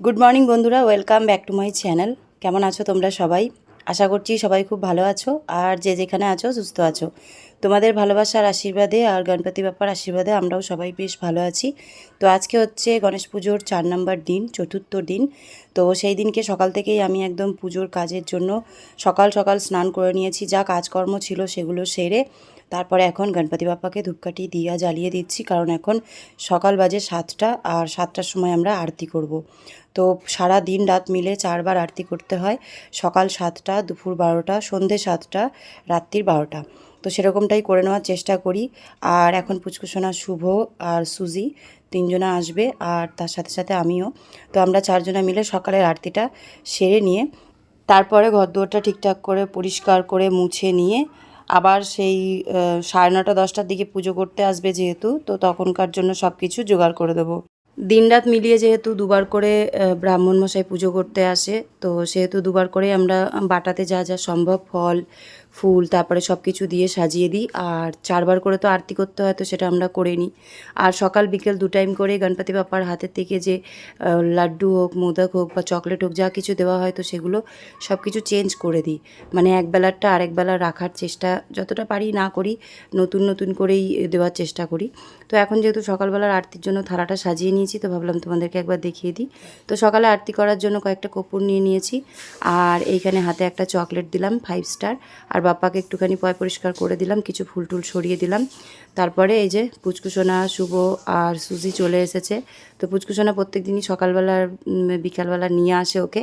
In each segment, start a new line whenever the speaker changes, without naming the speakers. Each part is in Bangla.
গুড মর্নিং বন্ধুরা। Welcome back to my channel কেমন আছো তোমরা সবাই? আশা করছি সবাই খুব ভালো আছো, আর যে যেখানে আছো, সুস্থ আছো। তোমাদের ভালোবাসার আশীর্বাদে আর গণপতি বাপ্পার আশীর্বাদে আমরাও সবাই বেশ ভালো আছি। তো আজকে হচ্ছে গণেশ পুজোর চার নম্বর দিন, চতুর্থ দিন। তো সেই দিনকে সকাল থেকেই আমি একদম পুজোর কাজের জন্য সকাল সকাল স্নান করে নিয়েছি। যা কাজকর্ম ছিল সেগুলো সেরে তারপরে এখন গণপতি বাপ্পাকে ধূপকাঠি দিয়া জ্বালিয়ে দিচ্ছি, কারণ এখন সকাল বাজে সাতটা আর সাতটার সময় আমরা আরতি করব। তো সারা দিন রাত মিলে চারবার আরতি করতে হয়, সকাল সাতটা, দুপুর বারোটা, সন্ধে সাতটা, রাত্রির বারোটা। তো সেরকমটাই করে নেওয়ার চেষ্টা করি। আর এখন পুচকুসোনা শুভ আর সুজি তিনজনা আসবে আর তার সাথে সাথে আমিও। তো আমরা চারজনা মিলে সকালের আরতিটা সেরে নিয়ে, তারপরে ঘরদুয়ারটা ঠিকঠাক করে পরিষ্কার করে মুছে নিয়ে আবার সেই সাড়ে নটা দশটার দিকে পুজো করতে আসবে যেহেতু, তো তখনকার জন্য সব কিছু জোগাড় করে দেবো। দিনরাত মিলিয়ে যেহেতু দুবার করে ব্রাহ্মণ মশাই পুজো করতে আসে, তো সেহেতু দুবার করে আমরা বাটাতে যা যা সম্ভব ফল ফুল, তারপরে সব কিছু দিয়ে সাজিয়ে দিই। আর চারবার করে তো আরতি করতে হয়, তো সেটা আমরা করে নিই। আর সকাল, বিকেল দু টাইম করে গণপতি বাপ্পার হাতের থেকে যে লাড্ডু হোক, মোদক হোক বা চকলেট হোক, যা কিছু দেওয়া হয়, তো সেগুলো সব কিছু চেঞ্জ করে দিই। মানে এক বেলারটা আরেক বেলা রাখার চেষ্টা যতটা পারি না করি, নতুন নতুন করেই দেওয়ার চেষ্টা করি। তো এখন যেহেতু সকালবেলার আরতির জন্য থালাটা সাজিয়ে নিয়েছি, তো ভাবলাম তোমাদেরকে একবার দেখিয়ে দিই। তো সকালে আরতি করার জন্য কয়েকটা কপুর নিয়ে নিয়েছি। আর এইখানে হাতে একটা চকলেট দিলাম ফাইভ স্টার আর বাপ্পাকে একটুখানি পয় পরিষ্কার করে দিলাম, কিছু ফুল টুল সরিয়ে দিলাম। তারপরে এই যে পুচকুসোনা, শুভ আর সুজি চলে এসেছে। তো পুচকুসোনা প্রত্যেক দিনই সকালবেলার বিকালবেলা নিয়ে আসে ওকে।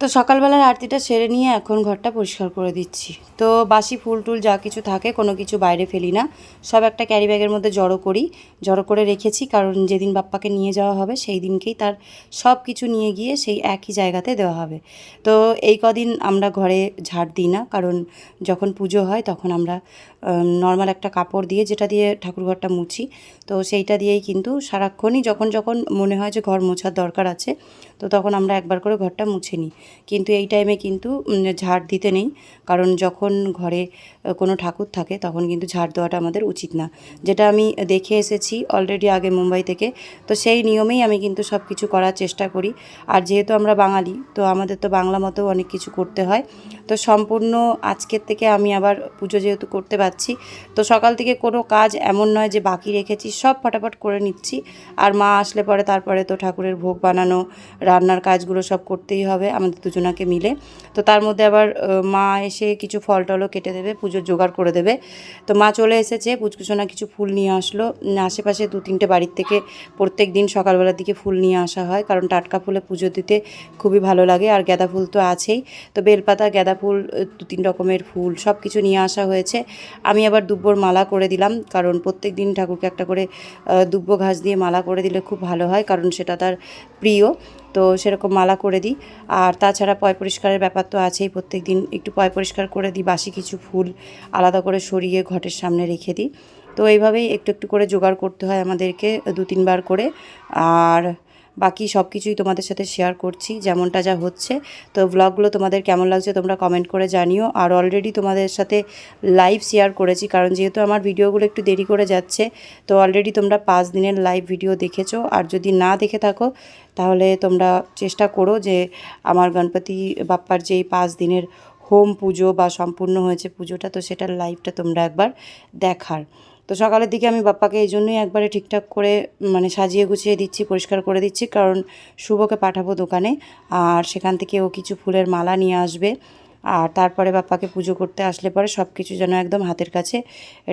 তো সকালবেলার আরতিটা সেরে নিয়ে এখন ঘরটা পরিষ্কার করে দিচ্ছি। তো বাসি, ফুল টুল যা কিছু থাকে, কোনো কিছু বাইরে ফেলি না। সব একটা ক্যারি ব্যাগের মধ্যে জড়ো করি, জড়ো করে রেখেছি, কারণ যেদিন বাপ্পাকে নিয়ে যাওয়া হবে, সেই দিনকেই তার সব কিছু নিয়ে গিয়ে সেই একই জায়গাতে দেওয়া হবে। তো এই কদিন আমরা ঘরে ঝাড় দিই না, কারণ যখন পুজো হয় তখন আমরা নর্মাল একটা কাপড় দিয়ে, যেটা দিয়ে ঠাকুরঘরটা মুছি, তো সেইটা দিয়েই কিন্তু সারাক্ষণই যখন যখন মনে হয় যে ঘর মোছার দরকার আছে, তো তখন আমরা একবার করে ঘরটা মুছে নিই। কিন্তু এই টাইমে কিন্তু ঝাড় দিতে নেই। কারণ যখন ঘরে কোনো ঠাকুর থাকে, তখন কিন্তু ঝাড় দেওয়াটা আমাদের উচিত না। যেটা আমি দেখে এসেছি অলরেডি আগে মুম্বাই থেকে, তো সেই নিয়মেই আমি কিন্তু সব কিছু করার চেষ্টা করি। আর যেহেতু আমরা বাঙালি, তো আমাদের তো বাংলা মতো অনেক কিছু করতে হয়। তো সম্পূর্ণ আজকের থেকে আমি আবার পুজো যেহেতু করতে পারছি, তো সকাল থেকে কোনো কাজ এমন নয় যে বাকি রেখেছি, সব ফটাফট করে নিচ্ছি। আর মা আসলে পরে তারপরে তো ঠাকুরের ভোগ বানানো, রান্নার কাজগুলো সব করতেই হবে। আমাদের দুজনাকে মিলে। তো তার মধ্যে আবার মা এসে কিছু ফল টলও কেটে দেবে, পুজোর জোগাড় করে দেবে। তো মা চলে এসেছে পুচকুসোনা কিছু ফুল নিয়ে আসলো। আশেপাশে দু তিনটে বাড়ির থেকে প্রত্যেক দিন সকালবেলার দিকে ফুল নিয়ে আসা হয়, কারণ টাটকা ফুলে পুজো দিতে খুবই ভালো লাগে, আর গাঁদা ফুল তো আছেই। তো বেলপাতা, গাঁদা ফুল দু তিন রকমের ফুল সব কিছু নিয়ে আসা হয়েছে। আমি আবার দুব্বর মালা করে দিলাম, কারণ প্রত্যেক দিন ঠাকুরকে একটা করে দুব্ব ঘাস দিয়ে মালা করে দিলে খুব ভালো হয়, কারণ সেটা তার প্রিয়। তো সেরকম মালা করে দিই। আর তাছাড়া পয় পরিষ্কারের ব্যাপার তো আছেই প্রত্যেক দিন একটু পয় পরিষ্কার করে দিই, বাসি কিছু ফুল আলাদা করে সরিয়ে ঘটের সামনে রেখে দিই। তো এইভাবেই একটু একটু করে জোগাড় করতে হয় আমাদেরকে দু তিনবার করে। আর বাকি সব কিছুই তোমাদের সাথে শেয়ার করছি, যেমনটা যা হচ্ছে। তো ব্লগগুলো তোমাদের কেমন লাগছে তোমরা কমেন্ট করে জানিও। আর অলরেডি তোমাদের সাথে লাইভ শেয়ার করেছি, কারণ যেহেতু আমার ভিডিওগুলো একটু দেরি করে যাচ্ছে, তো অলরেডি তোমরা পাঁচ দিনের লাইভ ভিডিও দেখেছ। আর যদি না দেখে থাকো, তাহলে তোমরা চেষ্টা করো যে আমার গণপতি বাপ্পার যেই পাঁচ দিনের হোম পুজো বা সম্পূর্ণ হয়েছে পুজোটা, তো সেটার লাইভটা তোমরা একবার দেখার। তো সকালের দিকে আমি বাপ্পাকে এই জন্যই একবারে ঠিকঠাক করে মানে সাজিয়ে গুছিয়ে দিচ্ছি, পরিষ্কার করে দিচ্ছি। কারণ শুভকে পাঠাবো দোকানে আর সেখান থেকে ও কিছু ফুলের মালা নিয়ে আসবে। আর তারপরে বাপ্পাকে পুজো করতে আসলে পরে সব কিছু যেন একদম হাতের কাছে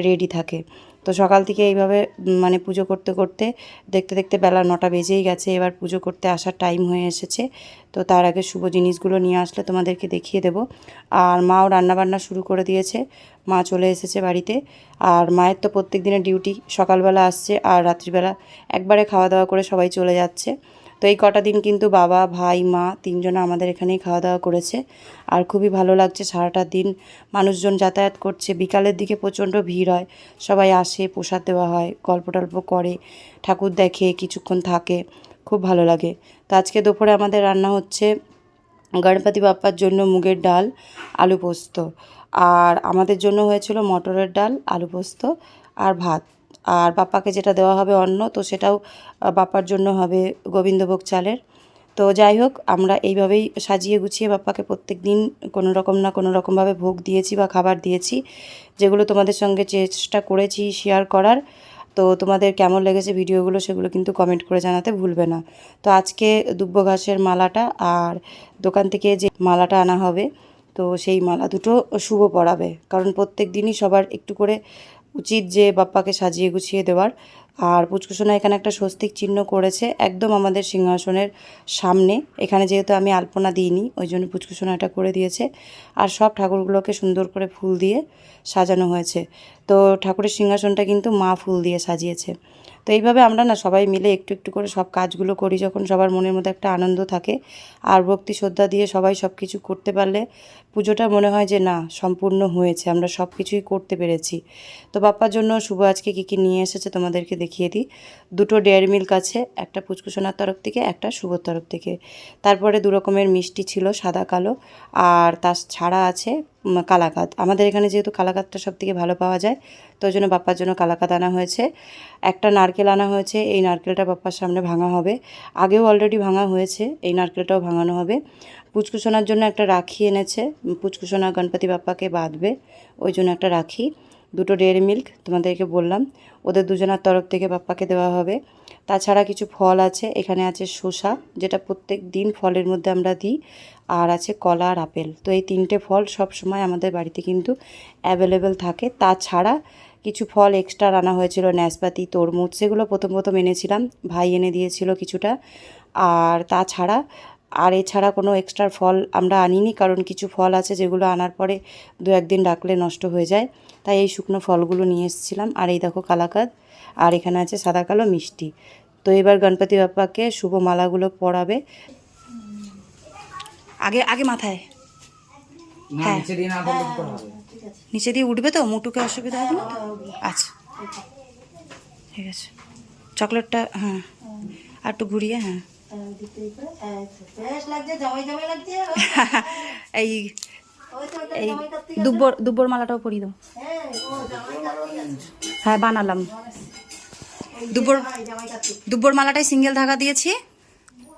রেডি থাকে। তো সকাল থেকে এইভাবে মানে পুজো করতে করতে, দেখতে দেখতে বেলা নটা বেজেই গেছে। এবার পুজো করতে আসার টাইম হয়ে এসেছে। তো তার আগে শুভ জিনিসগুলো নিয়ে আসলে তোমাদেরকে দেখিয়ে দেব। আর মাও রান্নাবান্না শুরু করে দিয়েছে। মা চলে এসেছে বাড়িতে। আর মায়ের তো প্রত্যেক দিনের ডিউটি সকালবেলা আসছে আর রাত্রিবেলা একবারে খাওয়া দাওয়া করে সবাই চলে যাচ্ছে। এই কটা দিন কিন্তু বাবা, ভাই, মা তিনজনে আমাদের এখানেই খাওয়া দাওয়া করেছে। আর খুবই ভালো লাগছে সারাটা দিন। মানুষজন যাতায়াত করছে। বিকালের দিকে প্রচণ্ড ভিড় হয়। সবাই আসে, প্রসাদ দেওয়া হয় গল্প টল্প করে, ঠাকুর দেখে, কিছুক্ষণ থাকে। খুব ভালো লাগে। তো আজকে দুপুরে আমাদের রান্না হচ্ছে গণপতি বাপ্পার জন্য মুগের ডাল, আলু পোস্ত। আর আমাদের জন্য হয়েছিল মটরের ডাল, আলু পোস্ত আর ভাত। আর বাপ্পাকে যেটা দেওয়া হবে অন্ন, তো সেটাও বাপ্পার জন্য হবে গোবিন্দভোগ চালের। তো যাই হোক, আমরা এইভাবেই সাজিয়ে গুছিয়ে বাপ্পাকে প্রত্যেক দিন কোনো রকম না কোনো রকমভাবে ভোগ দিয়েছি বা খাবার দিয়েছি, যেগুলো তোমাদের সঙ্গে চেষ্টা করেছি শেয়ার করার। তো তোমাদের কেমন লেগেছে ভিডিওগুলো সেগুলো কিন্তু কমেন্ট করে জানাতে ভুলবে না। তো আজকে দুব্ব ঘাসের মালাটা আর দোকান থেকে যে মালাটা আনা হবে, তো সেই মালা দুটো শুভ পড়াবে কারণ প্রত্যেক দিনই সবার একটু করে উচিত যে বাপ্পাকে সাজিয়ে গুছিয়ে দেওয়ার। আর পুচকুসোনা এখানে একটা স্বস্তিক চিহ্ন করেছে একদম আমাদের সিংহাসনের সামনে। এখানে যেহেতু আমি আলপনা দিইনি, ওই জন্য পুচকুসোনা এটা করে দিয়েছে। আর সব ঠাকুরগুলোকে সুন্দর করে ফুল দিয়ে সাজানো হয়েছে। তো ঠাকুরের সিংহাসনটা কিন্তু মা ফুল দিয়ে সাজিয়েছে। তো এইভাবে আমরা না সবাই মিলে একটু একটু করে সব কাজগুলো করি, যখন সবার মনের মধ্যে একটা আনন্দ থাকে। আর ভক্তি শ্রদ্ধা দিয়ে সবাই সব কিছু করতে পারলে পুজোটা মনে হয় যে না, সম্পূর্ণ হয়েছে, আমরা সব কিছুই করতে পেরেছি। তো বাপ্পার জন্য শুভ আজকে কী কী নিয়ে এসেছে তোমাদেরকে দেখিয়ে দিই। দুটো ডেয়ারি মিল্ক আছে, একটা পুচকুসোনার তরফ থেকে, একটা শুভর তরফ থেকে। তারপরে দু রকমের মিষ্টি ছিল, সাদা, কালো, আর তার ছাড়া আছে কালাকাত। আমাদের এখানে যেহেতু কালাকাতটা সব থেকে ভালো পাওয়া যায়, তো ওই জন্য বাপ্পার জন্য কালাকাত আনা হয়েছে। একটা নারকেল আনা হয়েছে, এই নারকেলটা বাপ্পার সামনে ভাঙা হবে। আগেও অলরেডি ভাঙা হয়েছে, এই নারকেলটাও ভাঙানো হবে। পুচকুসোনার জন্য একটা রাখি এনেছে। পুচকুসোনা গণপতি বাপ্পাকে বাঁধবে। ওই জন্য একটা রাখি। দুটো ডেয়ারি মিল্ক তোমাদেরকে বললাম। ওদের দুজনের তরফ থেকে বাপ্পাকে দেওয়া হবে। তাছাড়া কিছু ফল আছে। এখানে আছে শসা, যেটা প্রত্যেক দিন ফলের মধ্যে আমরা দিই। আর আছে কলা আর আপেল। তো এই তিনটে ফল সব সময় আমাদের বাড়িতে কিন্তু অ্যাভেলেবেল থাকে। তাছাড়া কিছু ফল এক্সট্রা রানা হয়েছিল। ন্যাসপাতি, তরমুজ, সেগুলো প্রথম প্রথম এনেছিলাম। ভাই এনে দিয়েছিল কিছুটা। আর তাছাড়া আর এছাড়া কোনো এক্সট্রা ফল আমরা আনিনি কারণ কিছু ফল আছে যেগুলো আনার পরে দু একদিন রাখলে নষ্ট হয়ে যায়। তাই এই শুকনো ফলগুলো নিয়ে এসেছিলাম। আর এই দেখো কালাকাদ আর এখানে আছে সাদা কালো মিষ্টি। তো এবার গণপতি বাপ্পাকে শুভ মালাগুলো পরাবে। আগে আগে মাথায়। হ্যাঁ।
নিচে দিয়ে
উঠবে তো? মুটুকে অসুবিধা হবে না তো? আচ্ছা। ঠিক আছে। চকলেটটা হ্যাঁ। আর একটু ঘুরিয়ে হ্যাঁ। এই এই দুব্বর দুব্বর মালাটাও পরিয়ে দাও। হ্যাঁ বানালাম। দুব্বর দুব্বর মালাটাই সিঙ্গেল ধাগা দিয়েছি।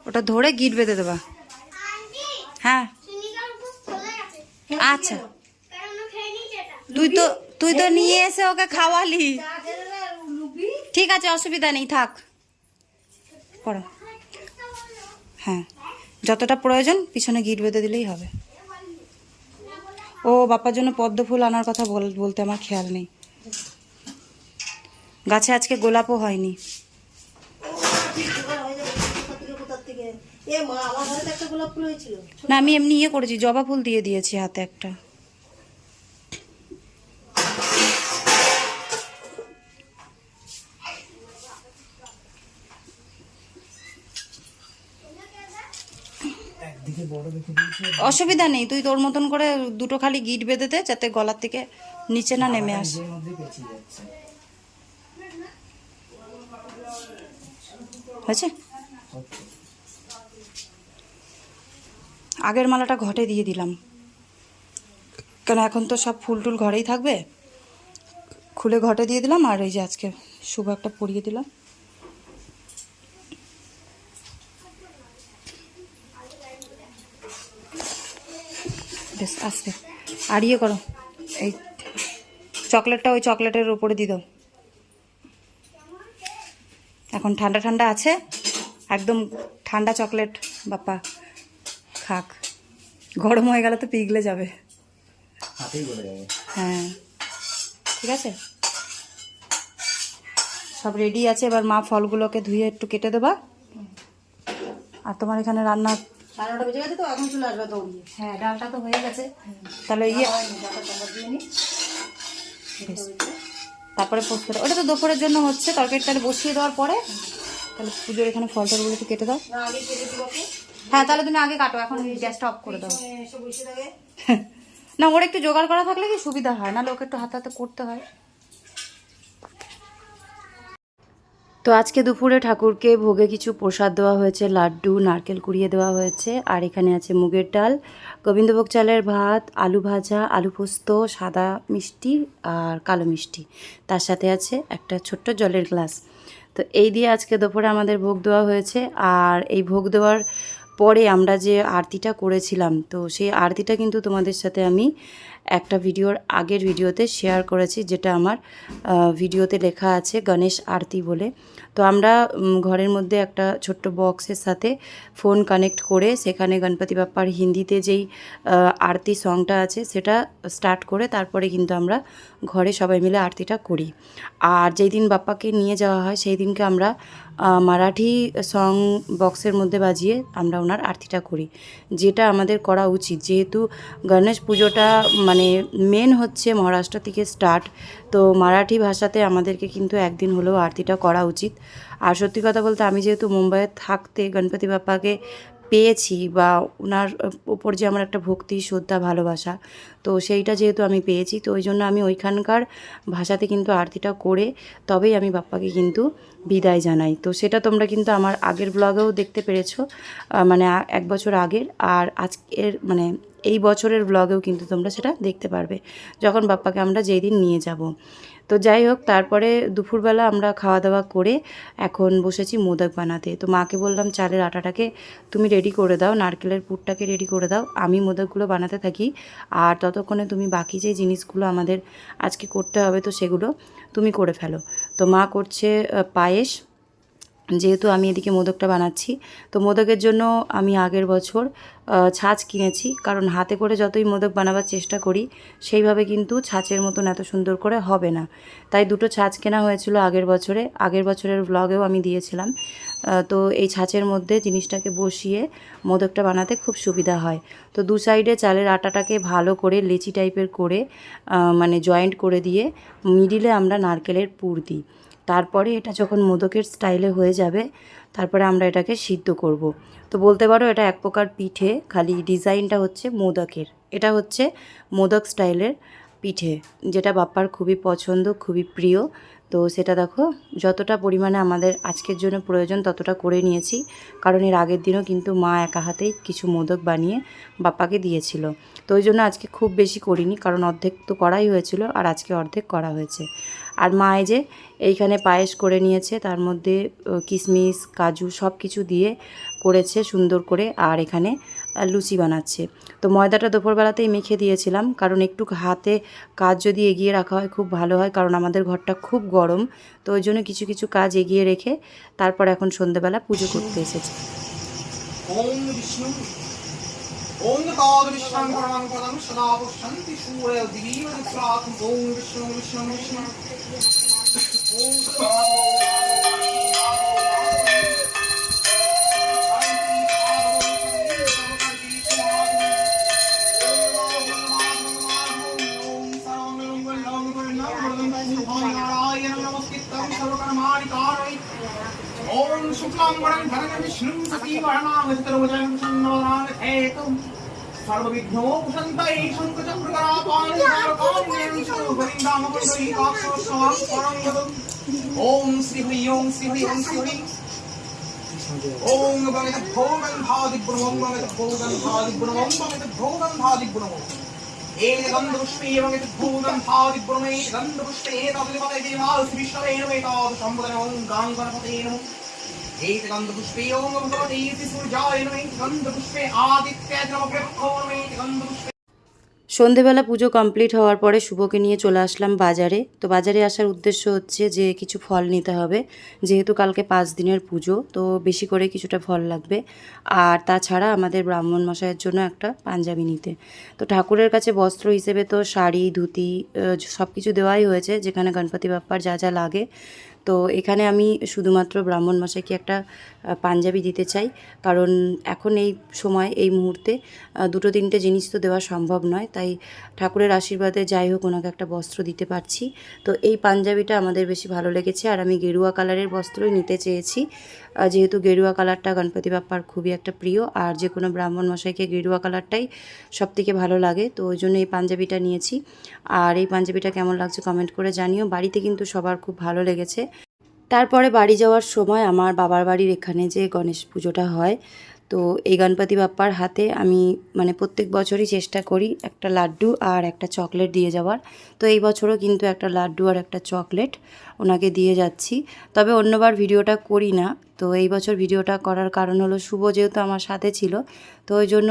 ওটা ধরে গিট বেঁধে দেবা। হ্যাঁ। আচ্ছা। তুই তো তুই তো নিয়ে এসে ওকে খাওয়ালি। ঠিক আছে অসুবিধা নেই থাক। পড়ো। হ্যাঁ। যতটা প্রয়োজন, পিছনে গিট বেঁধে দিলেই হবে। ও বাপার জন্য পদ্ম ফুল আনার কথা বল- বলতে আমার খেয়াল নেই। গাছে আজকে গোলাপও হয়নি। না, আমি এমনি ইয়ে করেছি, জবা ফুল দিয়ে দিয়েছি হাতে একটা
একদিকে বড় দেখে দিয়েছে
অসুবিধা নেই তুই তোর মতন করে দুটো খালি গিট বেঁধে দে যাতে গলার থেকে নিচে না নেমে আসে। হয়েছে? আগের মালাটা ঘটে দিয়ে দিলাম। কেন এখন তো সব ফুল টুল ঘরেই থাকবে? খুলে ঘটে দিয়ে দিলাম আর এই যে আজকে শুভ একটা পরিয়ে দিলাম। আর ইয়ে করো। এই চকলেটটা ওই চকলেটের উপরে দিয়ে দাও। এখন ঠান্ডা ঠান্ডা আছে। একদম ঠান্ডা চকলেট বাপ্পা খাক। গরম হয়ে গেলে তো পিঘলে যাবে।
যাবে।
হ্যাঁ। ঠিক আছে? সব রেডি আছে। এবার মা ফলগুলোকে ধুয়ে একটু কেটে দেবা। আর তোমার এখানে রান্না
সাড়ে নটা বেজে গেছে তো এখন চলে আসবে দৌড়িয়ে।
হ্যাঁ ডালটা তো হয়ে গেছে। তাহলে ইয়ে। তারপরে পোস্তটা ওটা তো দুপুরের জন্য হচ্ছে তরকারি তাহলে বসিয়ে দেওয়ার পরে তাহলে পুজোর এখানে ফল টলগুলো একটু কেটে দাও। হ্যাঁ তাহলে তুমি আগে কাটো এখন গ্যাসটা অফ করে দাও। না ওর একটু জোগাড় করা থাকলে কি সুবিধা হয়? না ওকে একটু হাতে হাতে করতে হয়। তো আজকে দুপুরে ঠাকুরকে ভোগে কিছু প্রসাদ দেওয়া হয়েছে, লাড্ডু, নারকেল কুড়িয়ে দেওয়া হয়েছে, আর এখানে আছে মুগের ডাল, গোবিন্দভোগ চালের ভাত, আলু ভাজা, আলু পোস্ত, সাদা মিষ্টি আর কালো মিষ্টি। তার সাথে আছে একটা ছোট্ট জলের গ্লাস। তো এই দিয়ে আজকে দুপুরে আমাদের ভোগ দেওয়া হয়েছে, আর এই ভোগ দেওয়ার পরে আমরা যে আরতিটা করেছিলাম, তো সেই আরতিটা কিন্তু তোমাদের সাথে আমি একটা ভিডিওর আগের ভিডিওতে শেয়ার করেছি, যেটা আমার ভিডিওতে লেখা আছে গণেশ আরতি বলে। তো আমরা ঘরের মধ্যে একটা ছোট্ট বক্সের সাথে ফোন কানেক্ট করে সেখানে গণপতি বাপ্পার হিন্দিতে যেই আরতি সংটা আছে সেটা স্টার্ট করে তারপরে কিন্তু আমরা ঘরে সবাই মিলে আরতিটা করি। আর যেই দিন বাপ্পাকে নিয়ে যাওয়া হয় সেই দিনকে আমরা মারাঠি সং বক্সের মধ্যে বাজিয়ে আমরা ওনার আরতিটা করি। যেটা আমাদের করা উচিত, যেহেতু গণেশ পুজোটা মানে মেন হচ্ছে মহারাষ্ট্র থেকে স্টার্ট তো মারাঠি ভাষাতে আমাদেরকে কিন্তু একদিন হলেও আরতিটা করা উচিত। আর সত্যি কথা বলতে আমি যেহেতু মুম্বাইয়ে থাকতে গণপতি বাপ্পাকে পেয়েছি বা ওনার ওপর যে আমার একটা ভক্তি, শ্রদ্ধা, ভালোবাসা, তো সেইটা যেহেতু আমি পেয়েছি, তো ওই জন্য আমি ওইখানকার ভাষাতে কিন্তু আরতিটা করে তবেই আমি বাপ্পাকে কিন্তু বিদায় জানাই। তো সেটা তোমরা কিন্তু আমার আগের ব্লগেও দেখতে পেরেছ মানে এক বছর আগের। আর আজকের মানে এই বছরের ব্লগেও কিন্তু তোমরা সেটা দেখতে পারবে। যখন বাপ্পাকে আমরা যেই দিন নিয়ে যাব। তো যাই হোক, তারপরে দুপুরবেলা আমরা খাওয়া দাওয়া করে এখন বসেছি মোদক বানাতে। তো মাকে বললাম, চালের আটাটাকে তুমি রেডি করে দাও, নারকেলের পুরটাকে রেডি করে দাও। আমি মোদকগুলো বানাতে থাকি। আর ততক্ষণে তুমি বাকি যে জিনিসগুলো আমাদের আজকে করতে হবে তো সেগুলো তুমি করে ফেলো। তো মা করছে পায়েস যেহেতু আমি এদিকে মোদকটা বানাচ্ছি, তো মোদকের জন্য আমি আগের বছর ছাঁচ কিনেছি। কারণ হাতে করে যতই মোদক বানাবার চেষ্টা করি, সেইভাবে কিন্তু ছাঁচের মতন এত সুন্দর করে হবে না। তাই দুটো ছাঁচ কেনা হয়েছিল আগের বছরে। আগের বছরের ব্লগেও আমি দিয়েছিলাম। তো এই ছাঁচের মধ্যে জিনিসটাকে বসিয়ে মোদকটা বানাতে খুব সুবিধা হয়। তো দু সাইডে চালের আটাটাকে ভালো করে লেচি টাইপের করে মানে জয়েন্ট করে দিয়ে মিডিলে আমরা নারকেলের পুর দিই। তারপরে এটা যখন মোদকের স্টাইলে হয়ে যাবে, তারপরে আমরা এটাকে সিদ্ধ করব। তো বলতে পারো এটা এক প্রকার পিঠে, খালি ডিজাইনটা হচ্ছে মোদকের এটা হচ্ছে মোদক স্টাইলের পিঠে, যেটা বাপ্পার খুবই পছন্দ, খুবই প্রিয় তো সেটা দেখো, যতটা পরিমাণে আমাদের আজকের জন্য প্রয়োজন ততটা করে নিয়েছি। কারণ এর আগের দিনও কিন্তু মা একা হাতেই কিছু মোদক বানিয়ে বাপ্পাকে দিয়েছিল। তো ওই জন্য আজকে খুব বেশি করিনি, কারণ অর্ধেক তো করাই হয়েছিল আর আজকে অর্ধেক করা হয়েছে। আর মা এই যে এইখানে পায়েস করে নিয়েছে, তার মধ্যে কিশমিশ কাজু সব কিছু দিয়ে করেছে সুন্দর করে। আর এখানে লুচি বানাচ্ছে। তো ময়দাটা দুপুরবেলাতেই মেখে দিয়েছিলাম, কারণ একটু হাতে কাজ যদি এগিয়ে রাখা হয় খুব ভালো হয়, কারণ আমাদের ঘরটা খুব গরম। তো ওই জন্য কিছু কিছু কাজ এগিয়ে রেখে তারপর এখন সন্ধ্যেবেলা পুজো করতে এসেছি।
সর্ববিঘ্ন শান্তাই শঙ্কচক্রকরা পাণিকারকম হরিন্দাম করি কাক্ষসং পরঙ্গদম ওম শ্রী হরি ওম শ্রী হরি ওম শ্রী হরি। ওম গমিত ভোগন গন্ধপুষ্পে এবং এত সম্বোধন গাঙ্গনপতে নমঃ।
সন্ধেবেলা পুজো কমপ্লিট হওয়ার পরে শুভকে নিয়ে চলে আসলাম বাজারে। তো বাজারে আসার উদ্দেশ্য হচ্ছে যে কিছু ফল নিতে হবে। যেহেতু কালকে পাঁচ দিনের পুজো, তো বেশি করে কিছুটা ফল লাগবে। আর তাছাড়া আমাদের ব্রাহ্মণ মশাইয়ের জন্য একটা পাঞ্জাবি নিতে। তো ঠাকুরের কাছে বস্ত্র হিসেবে তো শাড়ি, ধুতি সব কিছু দেওয়াই হয়েছে, যেখানে গণপতি বাপ্পার যা যা লাগে। তো এখানে আমি শুধুমাত্র ব্রাহ্মণ মশাইকে একটা পাঞ্জাবি দিতে চাই। কারণ এখন এই সময়, এই মুহূর্তে দুটো তিনটে জিনিস তো দেওয়া সম্ভব নয়। তাই ঠাকুরের আশীর্বাদে যাই হোক, ওনাকে একটা বস্ত্র দিতে পারছি। তো এই পাঞ্জাবিটা আমাদের বেশি ভালো লেগেছে। আর আমি গেরুয়া কালারের বস্ত্রই নিতে চেয়েছি। যেহেতু গেরুয়া কালারটা গণপতি বাপ্পার খুবই একটা প্রিয়, আর যে কোনো ব্রাহ্মণ মশাইকে গেরুয়া কালারটাই সব থেকে ভালো লাগে, তো ওই জন্য এই পাঞ্জাবিটা নিয়েছি। আর এই পাঞ্জাবিটা কেমন লাগছে কমেন্ট করে জানিও, বাড়িতে কিন্তু সবার খুব ভালো লেগেছে। তারপরে বাড়ি যাওয়ার সময় আমার বাবার বাড়ির এখানে যে গণেশ পুজোটা হয় তো এই গণপতি বাপ্পার হাতে আমি মানে প্রত্যেক বছরই চেষ্টা করি একটা লাড্ডু আর একটা চকলেট দিয়ে যাওয়ার। তো এই বছরও কিন্তু একটা লাড্ডু আর একটা চকলেট ওনাকে দিয়ে যাচ্ছি। তবে অন্যবার ভিডিওটা করি না। তো এই বছর ভিডিওটা করার কারণ হলো শুভ যেহেতু আমার সাথে ছিল, তো ওই জন্য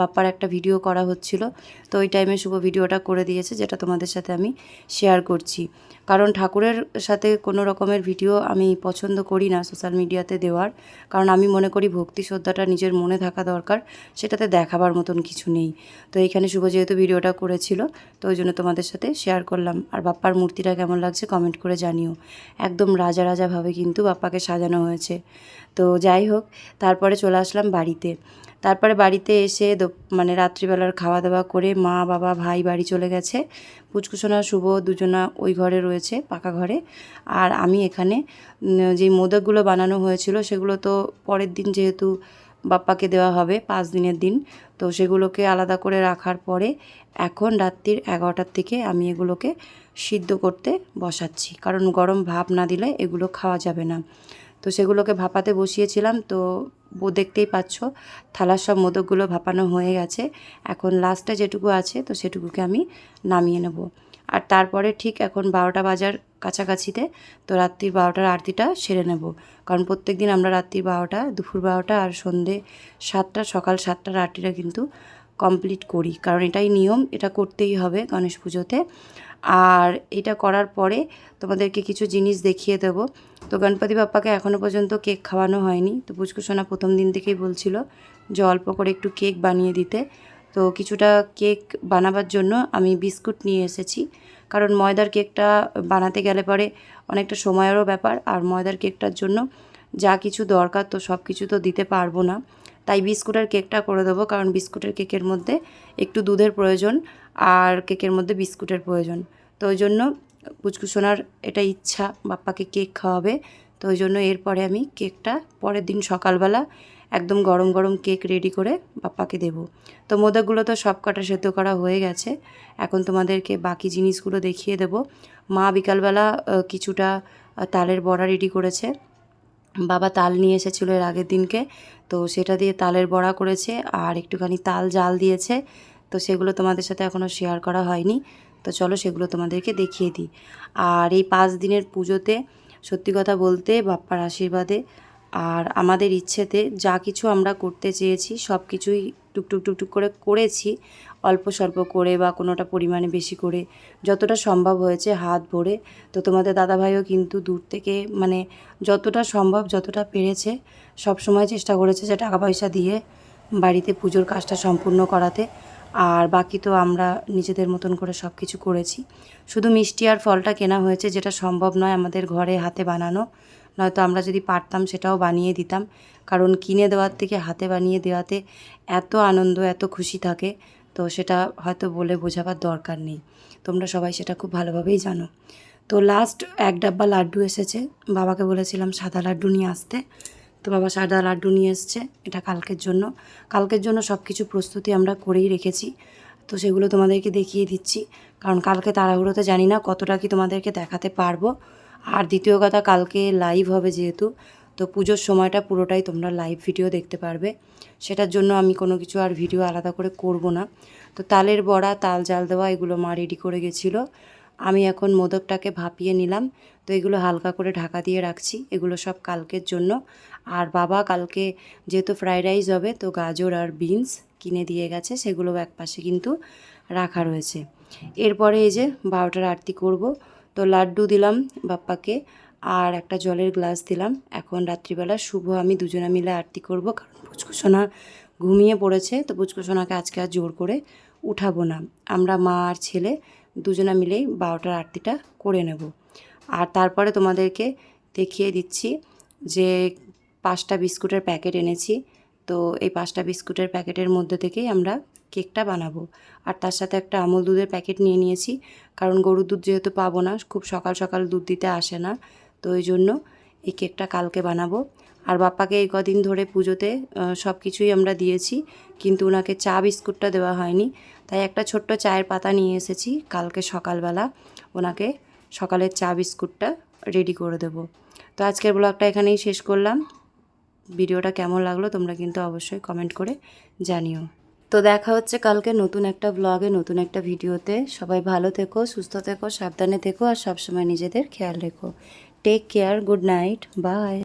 বাপ্পার একটা ভিডিও করা হচ্ছিল। তো ওই টাইমে শুভ ভিডিওটা করে দিয়েছে, যেটা তোমাদের সাথে আমি শেয়ার করছি। কারণ ঠাকুরের সাথে কোনো রকমের ভিডিও আমি পছন্দ করি না সোশ্যাল মিডিয়াতে দেওয়ার। কারণ আমি মনে করি ভক্তি শ্রদ্ধাটা নিজের মনে থাকা দরকার, সেটাতে দেখাবার মতন কিছু নেই। তো এইখানে শুভ যেহেতু ভিডিওটা করেছিল, তো ওই জন্য তোমাদের সাথে শেয়ার করলাম। আর বাপ্পার মূর্তিটা কেমন লাগছে কমেন্ট করে জানিও। একদম রাজা রাজাভাবে কিন্তু বাপ্পাকে সাজানো হয়েছে। তো যাই হোক, তারপরে চলে আসলাম বাড়িতে। তারপরে বাড়িতে এসে মানে রাত্রিবেলার খাওয়া দাওয়া করে মা, বাবা, ভাই বাড়ি চলে গেছে। পুচকুসোনা, শুভ দুজনা ওই ঘরে রয়েছে, পাকা ঘরে। আর আমি এখানে যেই মোদকগুলো বানানো হয়েছিল সেগুলো তো পরের দিন যেহেতু বাপ্পাকে দেওয়া হবে, পাঁচ দিনের দিন, তো সেগুলোকে আলাদা করে রাখার পরে এখন রাত্রির এগারোটার থেকে আমি এগুলোকে সিদ্ধ করতে বসাচ্ছি। কারণ গরম ভাপ না দিলে এগুলো খাওয়া যাবে না। তো সেগুলোকে ভাপাতে বসিয়েছিলাম, তো দেখতেই পাচ্ছ থালার সব মোদকগুলো ভাপানো হয়ে গেছে। এখন লাস্টে যেটুকু আছে, তো সেটুকুকে আমি নামিয়ে নেব। আর তারপরে ঠিক এখন বারোটা বাজার কাছাকাছিতে, তো রাত্রির বারোটার আরতিটা সেরে নেব। কারণ প্রত্যেক দিন আমরা রাত্রির বারোটা, দুপুর বারোটা আর সন্ধে সাতটা, সকাল সাতটার আরতিটা কিন্তু কমপ্লিট করি। কারণ এটাই নিয়ম, এটা করতেই হবে গণেশ পুজোতে। আর এটা করার পরে তোমাদেরকে কিছু জিনিস দেখিয়ে দেবো। তো গণপতি বাপ্পাকে এখনও পর্যন্ত কেক খাওয়ানো হয়নি। তো পুচকুসোনা প্রথম দিন থেকেই বলছিল যে অল্প করে একটু কেক বানিয়ে দিতে। তো কিছুটা কেক বানাবার জন্য আমি বিস্কুট নিয়ে এসেছি। কারণ ময়দার কেকটা বানাতে গেলে পরে অনেকটা সময়েরও ব্যাপার। আর ময়দার কেকটার জন্য যা কিছু দরকার তো সব কিছু তো দিতে পারব না। তাই বিস্কুটের কেকটা করে দেবো, কারণ বিস্কুটের কেকের মধ্যে একটু দুধের প্রয়োজন আর কেকের মধ্যে বিস্কুটের প্রয়োজন। তো ওই জন্য পুচকুসোনার এটা ইচ্ছা, বাপ্পাকে কেক খাওয়াবে। তো ওই জন্য এরপরে আমি কেকটা পরের দিন সকালবেলা একদম গরম গরম কেক রেডি করে বাপ্পাকে দেব। তো মোদাগুলো তো সব কটা সেদ্ধ করা হয়ে গেছে। এখন তোমাদেরকে বাকি জিনিসগুলো দেখিয়ে দেব। মা বিকালবেলা কিছুটা তালের বড়া রেডি করেছে। বাবা তাল নিয়ে এসেছিল এর আগের দিনকে। তো সেটা দিয়ে তালের বড়া করেছে আর একটুখানি তাল জাল দিয়েছে। তো সেগুলো তোমাদের সাথে এখনও শেয়ার করা হয়নি। তো চলো সেগুলো তোমাদেরকে দেখিয়ে দিই। আর এই পাঁচ দিনের পুজোতে সত্যি কথা বলতে বাপ্পার আশীর্বাদে আর আমাদের ইচ্ছেতে যা কিছু আমরা করতে চেয়েছি সব কিছুই টুকটুক টুকটুক করে করেছি। অল্প স্বল্প করে বা কোনোটা পরিমাণে বেশি করে যতটা সম্ভব হয়েছে হাত ভরে। তো তোমাদের দাদাভাইও কিন্তু দূর থেকে মানে যতটা সম্ভব, যতটা পেরেছে সব সময় চেষ্টা করেছে যে টাকা পয়সা দিয়ে বাড়িতে পুজোর কাজটা সম্পূর্ণ করাতে। আর বাকি তো আমরা নিজেদের মতন করে সব কিছু করেছি। শুধু মিষ্টি আর ফলটা কেনা হয়েছে যেটা সম্ভব নয় আমাদের ঘরে হাতে বানানো। নয়তো আমরা যদি পারতাম সেটাও বানিয়ে দিতাম। কারণ কিনে দেওয়ার থেকে হাতে বানিয়ে দেওয়াতে এত আনন্দ, এত খুশি থাকে। তো সেটা হয়তো বলে বোঝাবার দরকার নেই। তোমরা সবাই সেটা খুব ভালোভাবেই জানো। তো লাস্ট এক ডাব্বা লাড্ডু এসেছে। বাবাকে বলেছিলাম সাদা লাড্ডু নিয়ে আসতে। তো বাবা সাদা লাড্ডু নিয়ে এসছে। এটা কালকের জন্য। কালকের জন্য সব কিছু প্রস্তুতি আমরা করেই রেখেছি। তো সেগুলো তোমাদেরকে দেখিয়ে দিচ্ছি। কারণ কালকে তাড়াহুড়োতে জানি না কতটা কি তোমাদেরকে দেখাতে পারব। আর দ্বিতীয় কথা, কালকে লাইভ হবে যেহেতু। তো পুজোর সময়টা পুরোটাই তোমরা লাইভ ভিডিও দেখতে পারবে। সেটার জন্য আমি কোনো কিছু আর ভিডিও আলাদা করে করব না। তো তালের বড়া, তাল জাল দেওয়া, এগুলো মা রেডি করে গেছিল। আমি এখন মোদকটাকে ভাপিয়ে নিলাম। তো এগুলো হালকা করে ঢাকা দিয়ে রাখছি। এগুলো সব কালকের জন্য। আর বাবা কালকে যেহেতু ফ্রাইড রাইস হবে, তো গাজর আর বিনস কিনে দিয়ে গেছে। সেগুলো এক পাশে কিন্তু রাখা রয়েছে। এরপরে এই যে বারোটার আরতি করব। তো লাড্ডু দিলাম বাপ্পাকে। আর একটা জলের গ্লাস দিলাম। এখন রাত্রিবেলা শুভ, আমি দুজনে মিলে আরতি করব কারণ পুচকুসোনা ঘুমিয়ে পড়েছে, তো পুচকুসোনাকে আজকে আর জোর করে উঠাবো না। আমরা মা আর ছেলে দুজনা মিলেই বারোটার আরতিটা করে নেব। আর তারপরে তোমাদেরকে দেখিয়ে দিচ্ছি যে পাঁচটা বিস্কুটের প্যাকেট এনেছি, তো এই পাঁচটা বিস্কুটের প্যাকেটের মধ্যে থেকেই আমরা কেকটা বানাবো। আর তার সাথে একটা আমুল দুধের প্যাকেট নিয়ে নিয়েছি, কারণ গরুর দুধ যেহেতু পাবো না, খুব সকাল সকাল দুধ দিতে আসে না তো ওই জন্য এই কেকটা কালকে বানাবো। আর বাপ্পাকে এই কদিন ধরে পুজোতে সব কিছুই আমরা দিয়েছি, কিন্তু ওনাকে চা বিস্কুটটা দেওয়া হয়নি। তাই একটা ছোট্ট চায়ের পাতা নিয়ে এসেছি কালকে সকালবেলা। ওনাকে সকালের চা বিস্কুটটা রেডি করে দেবো। তো আজকের ব্লগটা এখানেই শেষ করলাম। ভিডিওটা কেমন লাগল তোমরা কিন্তু অবশ্যই কমেন্ট করে জানিও। তো দেখা হচ্ছে কালকে নতুন একটা ব্লগে, নতুন একটা ভিডিওতে। সবাই ভালো থেকো, সুস্থ থেকো, সাবধানে থেকো, আর সবসময় নিজেদের খেয়াল রেখো। Take care good night bye